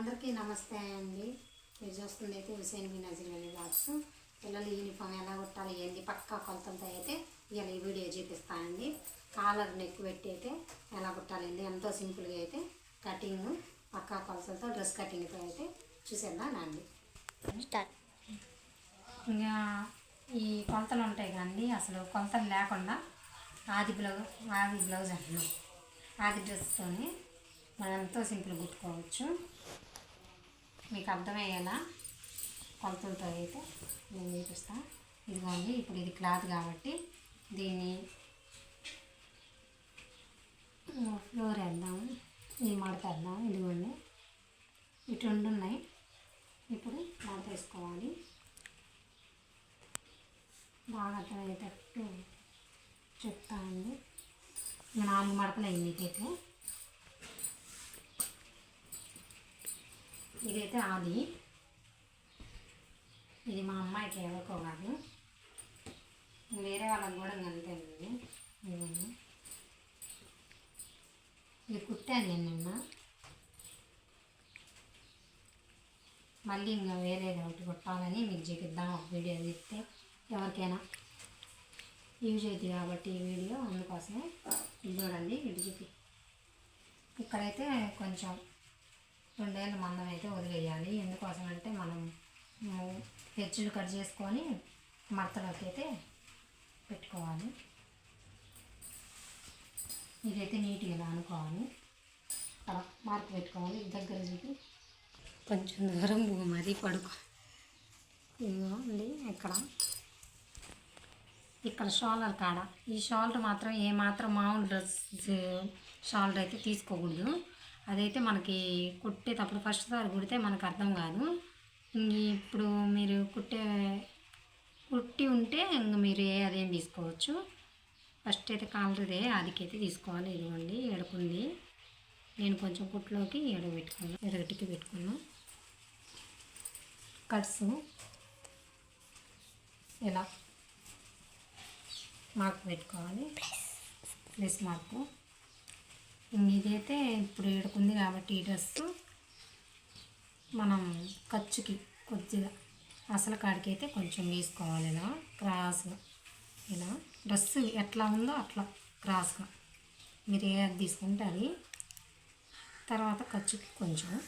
అందరికీ నమస్తే అండి. మీరు చూస్తుంది అయితే హుసేన్ బి నజీర్ అలీ బ్లాగ్స్ పిల్లలు యూనిఫామ్ ఎలా కుట్టాలి ఏంది పక్కా కొలతలతో అయితే ఇవాళ ఈ వీడియో చూపిస్తానండి కాలర్ నెక్ పెట్టి అయితే ఎలా కుట్టాలండి ఎంతో సింపుల్గా అయితే కటింగ్ పక్కా కొలతలతో డ్రెస్ కటింగ్తో అయితే చూసేద్దాం రండి స్టార్ట్ ఇంకా ఈ కొలతలు ఉంటాయి కానీ అసలు కొలతలు లేకుండా ఆది బ్లౌజ్ ఆది బ్లౌజ్ అంటున్నాం. ఆది డ్రెస్తోనే మనం ఎంతో సింపుల్ కుట్టుకోవచ్చు. మీకు అర్థమయ్యేలా కొలతలతో అయితే నేను చూపిస్తా. ఇదిగోండి ఇప్పుడు ఇది క్లాత్ కాబట్టి దీన్ని ఫ్లోర్ వేద్దాము ఈ మడత వేద్దాం. ఇదిగోండి ఇటు రెండు ఉన్నాయి. ఇప్పుడు మడత వేసుకోవాలి. బాగా అర్థమయ్యేటట్టు చెప్తా అండి. నాలుగు మడతలు అయింది మీకైతే ఇదైతే ఆది. ఇది మా అమ్మాయికి ఎవరికో వేరే వాళ్ళకి కూడా అంతేనండి ఇవన్నీ ఇది కుట్టాను నేను నిన్న. మళ్ళీ ఇంకా వేరేది ఒకటి కుట్టాలని మీకు చూపిద్దాం ఒక వీడియో తీస్తే. ఎవరికైనా. యూజ్ అవుతుంది కాబట్టి ఈ వీడియో అందుకోసమే. ఇది చూడండి ఇటు చూపి. ఇక్కడైతే కొంచెం రెండేళ్ళు మందం అయితే వదిలేయాలి. ఎందుకోసం అంటే మనం హెచ్చులు కట్ చేసుకొని మడతలోకి అయితే పెట్టుకోవాలి. ఇదైతే నీట్గా ఇలా అనుకోవాలి అక్కడ మార్క్ పెట్టుకోవాలి. దగ్గర చూపి కొంచెం దూరం మరీ పడుకో. ఇదిగో అండి ఇక్కడ. ఇక్కడ షోల్డర్ కాడ. ఈ షోల్డర్ మాత్రం ఏ మాత్రం మామూలు డ్రెస్ షోల్డర్ అయితే తీసుకోకూడదు. అదైతే మనకి కుట్టేటప్పుడు ఫస్ట్ సారి కుడితే మనకు అర్థం కాదు. ఇప్పుడు మీరు కుట్టే కుట్టి ఉంటే ఇంక మీరు ఏ అదేం తీసుకోవచ్చు. ఫస్ట్ అయితే కాలరీదే అదికైతే తీసుకోవాలి. ఇదిగోండి ఎడుకుంది నేను కొంచెం కుట్లోకి ఎడగ పెట్టుకున్నాను ఎడగటికి పెట్టుకున్నాను కట్స్ ఇలా మార్క్ పెట్టుకోవాలి. ప్లస్ మార్కు ఇదైతే ఇప్పుడు ఏడుకుంది కాబట్టి ఈ డ్రెస్ మనం ఖర్చుకి కొద్దిగా అసలు కాడికైతే కొంచెం వేసుకోవాలి ఇలా క్రాస్గా. ఇలా డ్రెస్ ఎట్లా ఉందో అట్లా క్రాస్గా. మీరు ఏ అది తీసుకుంటే అది. తర్వాత ఖర్చుకి కొంచెం.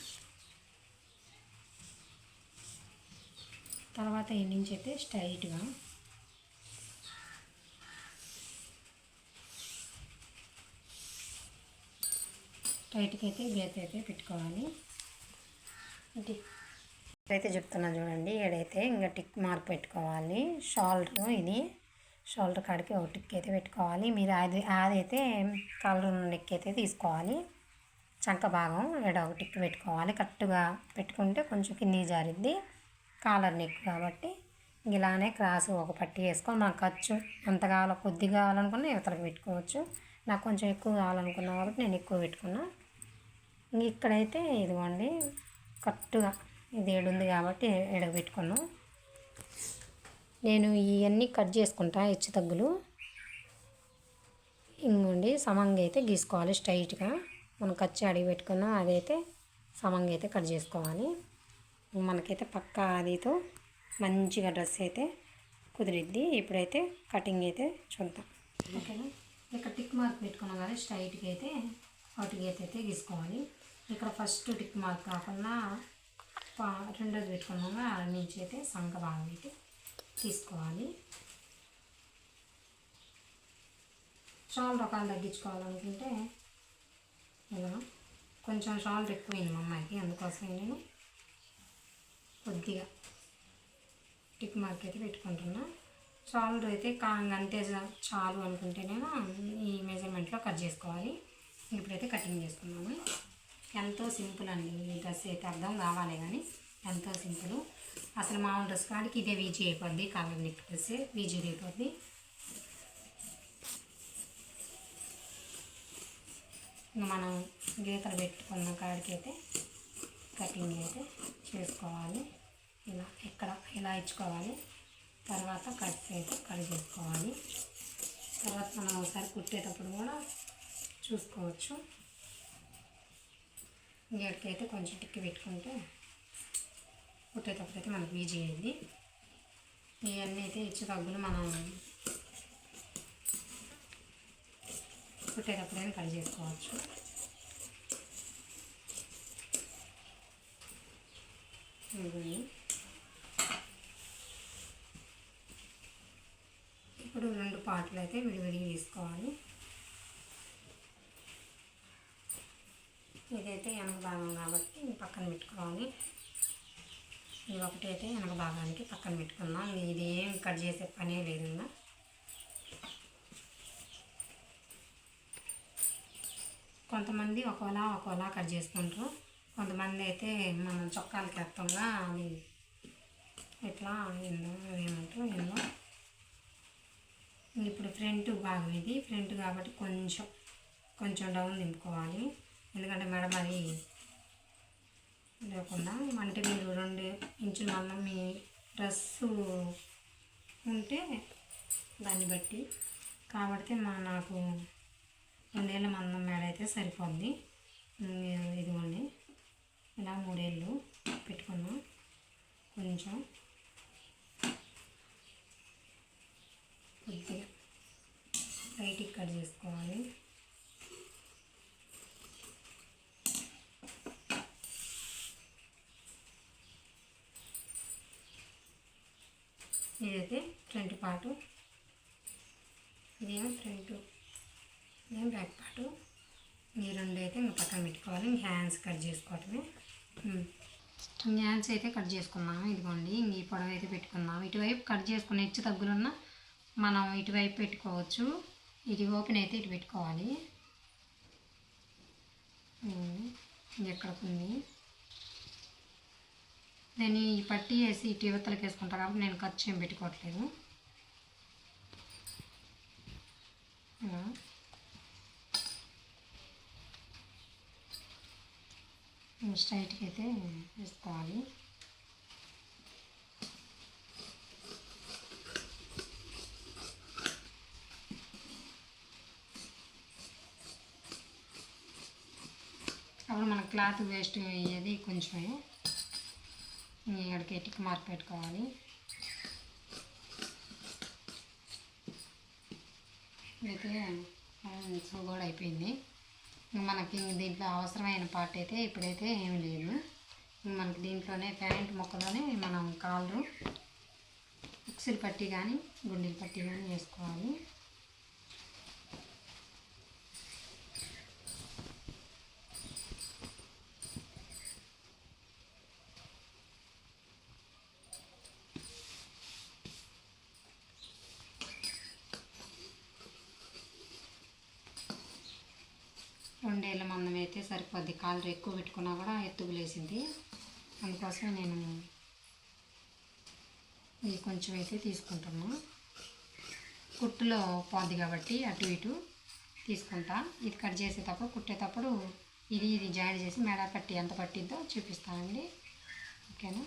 తర్వాత ఈ నుంచి అయితే స్ట్రైట్గా టైట్కి అయితే గీత అయితే పెట్టుకోవాలి. ఇది. అయితే చెప్తున్నా చూడండి ఏడైతే ఇంకా టిక్ మార్క్ పెట్టుకోవాలి. షోల్డర్ ఇది. షోల్డర్ కాడికి ఒక టిక్ అయితే పెట్టుకోవాలి. మీరు అది అదైతే కలర్ నెక్ అయితే తీసుకోవాలి. చంక భాగం ఎడ ఒక టిక్ పెట్టుకోవాలి. కరెక్ట్గా పెట్టుకుంటే కొంచెం కింది జారిద్ది. కాలర్ నెక్ కాబట్టి ఇలానే క్రాస్ ఒక పట్టి వేసుకొని మాకు ఖర్చు ఎంత కావాలో కొద్ది కావాలనుకున్నా ఇవతలకు పెట్టుకోవచ్చు. నాకు కొంచెం ఎక్కువ కావాలనుకున్నా కాబట్టి నేను ఎక్కువ పెట్టుకున్నా. ఇక్కడైతే ఇదిగోండి కరెక్ట్గా ఇది ఏడుంది కాబట్టి ఎడగబెట్టుకున్నాం నేను ఇవన్నీ కట్ చేసుకుంటా హెచ్చు తగ్గులు. ఇంకోండి సమంగా అయితే గీసుకోవాలి స్ట్రైట్గా. మనం కచ్చి అడిగి పెట్టుకున్నాం అదైతే సమంగా అయితే కట్ చేసుకోవాలి. మనకైతే పక్కా అదితో మంచిగా డ్రెస్ అయితే కుదిరిద్ది. ఇప్పుడైతే కటింగ్ అయితే చూద్దాం. ఓకేనా? ఇక్కడ టిక్ మార్క్ పెట్టుకున్నాం కదా స్ట్రైట్గా అయితే వాటికి అయితే గీసుకోవాలి. ఇక్కడ ఫస్ట్ టిక్ మార్క్ కాకుండా రెండోది పెట్టుకున్నాము. ఆడ నుంచి అయితే సంఖ భాగం అయితే తీసుకోవాలి. షాల్ రకాలు తగ్గించుకోవాలనుకుంటే ఇలా కొంచెం షాల్ ఎక్కువైంది మా అమ్మాయికి. అందుకోసమే నేను కొద్దిగా టిక్ మార్క్ అయితే పెట్టుకుంటున్నా. షాల్ అయితే కాంగ్ అంతే చాలు అనుకుంటే నేను ఈ మెజర్మెంట్లో కట్ చేసుకోవాలి. ఇప్పుడైతే కటింగ్ చేసుకున్నాము ఎంతో సింపుల్ అండి. ఈ డ్రెస్ అయితే అర్థం కావాలి కానీ ఎంతో సింపుల్. అసలు మామూలు డ్రెస్ కాడికి ఇదే వీజీ అయిపోద్ది కాలం నెక్ డ్రెస్ వీజీ అయిపోద్ది. మనం గీతలు పెట్టుకున్న కాడికి అయితే కటింగ్ అయితే చేసుకోవాలి. ఇలా ఇక్కడ ఇలా ఇచ్చుకోవాలి తర్వాత కట్ అయితే కట్ చేసుకోవాలి. తర్వాత మనం ఒకసారి కుట్టేటప్పుడు కూడా చూసుకోవచ్చు. ఇంకెక్కడికైతే కొంచెం టిక్కి పెట్టుకుంటే కుట్టేటప్పుడు అయితే మనకు ఈజీ అయ్యింది. ఇవన్నీ అయితే ఇచ్చి తగ్గులు మనం కుట్టేటప్పుడైనా కట్ చేసుకోవచ్చు. ఇదిగోండి. ఇప్పుడు రెండు పాటలు అయితే విడివిడిగా తీసుకోవాలి. ఇదైతే వెనక భాగం కాబట్టి పక్కన పెట్టుకోవాలి. ఇది ఒకటి అయితే వెనక భాగానికి పక్కన పెట్టుకుందాం. ఇది ఏం కట్ చేసే పనే లేదు ఇంకా కొంతమంది ఒకలా ఒకలా కట్ చేసుకుంటారు. కొంతమంది అయితే మనం చొక్కాలకి వేస్తాంగా అది ఎట్లా ఏందో అదేమంటారు ఏందో ఇప్పుడు ఫ్రంట్ భాగం ఇది. ఫ్రంట్ కాబట్టి కొంచెం కొంచెం డౌన్ దింపుకోవాలి. ఎందుకంటే మేడం అది లేకుండా అంటే మీరు రెండు ఇంచుల మందం మీ డ్రెస్సు ఉంటే దాన్ని బట్టి కాబట్టి మా నాకు రెండేళ్ళ మందం మేడ అయితే సరిపోద్ది. ఇదిగోండి. ఇలా మూడేళ్ళు పెట్టుకున్నాం. కొంచెం కొద్దిగా లైట్గా కట్ చేసుకోవాలి. ఇదైతే ఫ్రంట్ పార్టు. ఇదేమో ఫ్రంట్. ఇదేం బ్యాక్ పార్టు. ఈ రెండు అయితే ఇంకా పక్కన పెట్టుకోవాలి. ఇంక హ్యాండ్స్ కట్ చేసుకోవటమే. ఇంక హ్యాండ్స్ అయితే కట్ చేసుకున్నాము. ఇదిగోండి ఇంక ఈ పొడవు అయితే పెట్టుకున్నాము. ఇటువైపు కట్ చేసుకుని హెచ్చు తగ్గులున్న మనం ఇటువైపు పెట్టుకోవచ్చు. ఇది ఓపెన్ అయితే ఇటు పెట్టుకోవాలి. ఇది ఎక్కడికి ఉంది నేను ఈ పట్టి వేసి ఇటు యువతలకి వేసుకుంటా కాబట్టి నేను ఖర్చు ఏం పెట్టుకోవట్లేదు. ఇలా. స్ట్రైట్కి అయితే వేసుకోవాలి. అప్పుడు మన క్లాత్ వేస్ట్ అయ్యేది కొంచెమే. ఇక్కడికి టిక్ మార్క్ పెట్టుకోవాలి. అయితే సో కూడా అయిపోయింది. మనకి దీంట్లో అవసరమైన పార్ట్ అయితే ఇప్పుడైతే ఏమి లేదు. మనకి దీంట్లోనే ప్యాంట్ మొక్కలోనే మనం కాళ్ళు ఉక్సిల్ పట్టి కానీ గుండెల పట్టి కానీ వేసుకోవాలి రెండేళ్ళ మందం అయితే సరిపోద్ది. కాలర్ ఎక్కువ పెట్టుకున్నా కూడా ఎత్తుగులేసింది అందుకోసం నేను ఇది కొంచెం అయితే తీసుకుంటాను. కుట్టులో పోద్ది కాబట్టి అటు ఇటు తీసుకుంటా. ఇది కట్ చేసేటప్పుడు కుట్టేటప్పుడు ఇది ఇది జాయిన్ చేసి మెడ పట్టి ఎంత పట్టిద్దో చూపిస్తానండి. ఓకేనా?